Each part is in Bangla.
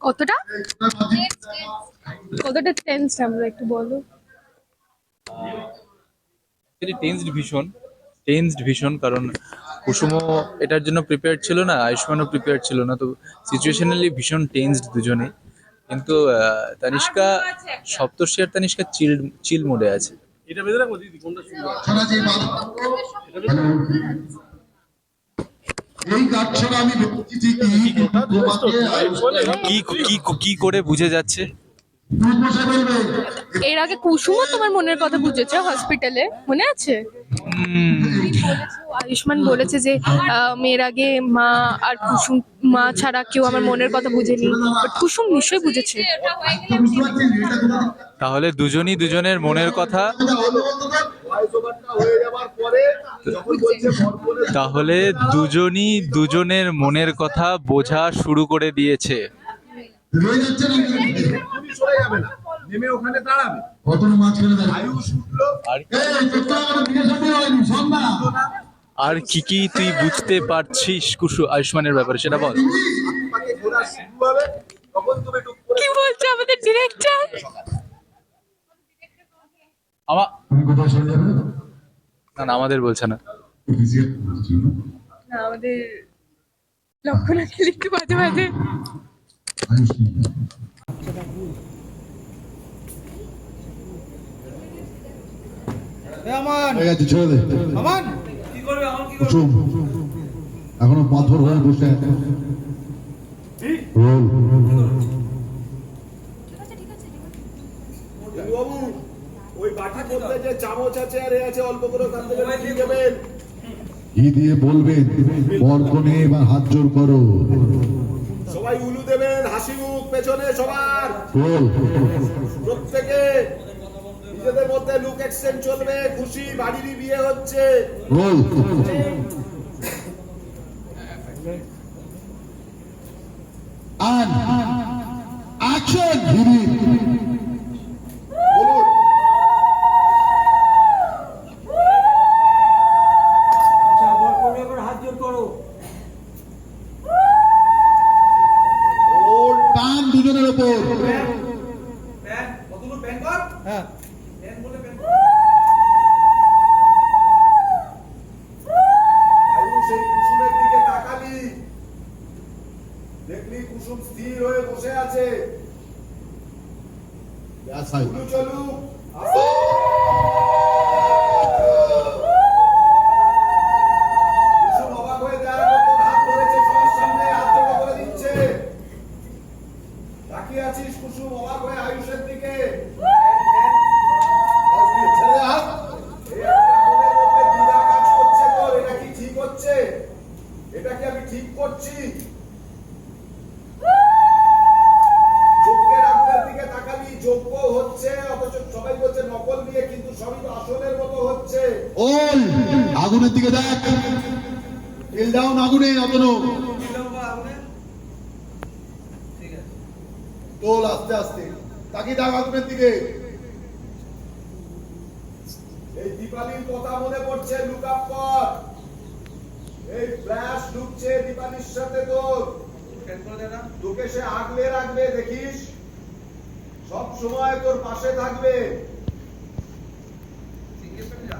কতটা? কতটা টেন্স আমরা একটু বলো। টেন্সড ভীষণ টেন্সড ভীষণ কারণ কুসুমও এটার জন্য প্রিপেয়ার ছিল না আয়ুষ্মানও প্রিপেয়ার ছিল না তো সিচুয়েশনালি ভীষণ টেন্সড দুজনে কিন্তু আহ, তানিষ্কা সপ্তর্ষি আর তানিষ্কা চিল চিল মোডে আছে। এটা বেঁধে রাখব দিদি কোনটা শুনব এই গাছছড়া আমি বলছি ঠিকই তোমাকে কি? কি কি করে বুঝে যাচ্ছে? এর আগে কুসুমও তোমার মনের কথা বুঝেছে হসপিটালে মনে আছে? আয়ুষ্মান বলেছে যে মেয়ের আগে মা আর কুসুম মা ছাড়া কেউ আমার মনের কথা বুঝেনি। বাট কুসুম নিশ্চয়ই বুঝেছে। তাহলে দুজনই দুজনের মনের কথা। তাহলে দুজনই দুজনের মনের কথা বোঝা শুরু করে দিয়েছে। রয়ে যাচ্ছে না তুমি সরে যাবে না নেমে ওখানে দাঁড়াবে আর কি কি তুই বুঝতে পারছিস কুসু আয়ুষ্মানের ব্যাপারে সেটা বল। কি বলছে আমাদের ডিরেক্টর আমা না না আমাদের বলছে না। আমাদের লক্ষণ খেলে একটু দে। কুসুম এখনও পাথর হয়ে বসে আছে। রোল। ওই বাটি করতে যে চামচ আছে আর আছে অল্প করে ওখান থেকে দিয়ে বলবে? বর কোণে এবার হাত জোর করো। সবাই উলু দেবেন হাসি মুখ পেছনে সবার। প্রত্যেকে নিজেদের মধ্যে লুক এক্সচেঞ্জ চলবে খুশি বাড়িরই বিয়ে হচ্ছে। and action ধীরে স্থির হয়ে বসে আছে। চলু। আছিস কুসুম অবাক হয়ে আয়ুষের দিকে? এটা কি আমি ঠিক করছি? যজ্ঞ হচ্ছে, অথচ সবাই বলছে নকল নিয়ে, কিন্তু সবই তো আসলের মতো হচ্ছে। ওল আগুনের দিকে দেখ। ফিল ডাউন আগুনে অতনু। তোল আস্তে আস্তে। তাকিয়ে থাক আগুনের দিকে। এই দীপালির কথা মনে পড়ছে লুক আপ কর। এই ফ্ল্যাশ ঢুকছে দীপালির সাথে তোর। তোকে সে আগলে রাখবে দেখিস? সব সময় তোর পাশে থাকবে। সিঙ্গেল প্যান যা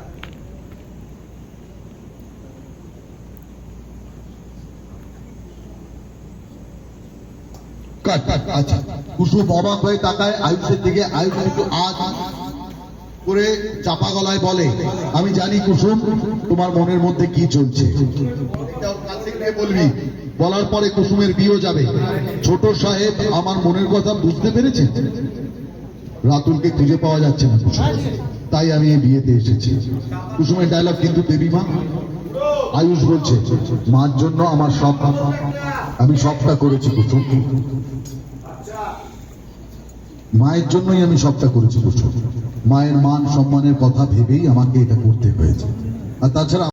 কাট কাট আচ্ছা কুসুম অবাক হয়ে তাকায় আয়ুষের দিকে। আয়ুষ একটু আজ করে চাপা গলায় বলে আমি জানি কুসুম তোমার মনের মধ্যে কি চলছে। বলবি বলার পরে কুসুমের বিয়ে যাবে। ছোট সাহেব আমার মনের কথা বুঝতে পেরেছে? রাতুলকে খুঁজে পাওয়া যাচ্ছে না তাই আমি এই বিয়েতে এসেছি। কুসুমের ডায়লগ কিন্তু দেবী মা। আয়ুষ বলছে, মার জন্য আমার সব আমি সবটা করেছি কুসুম। মায়ের জন্যই আমি সবটা করেছি কুসুম। মায়ের মান সম্মানের কথা ভেবেই আমাকে এটা করতে হয়েছে। আর তাছাড়া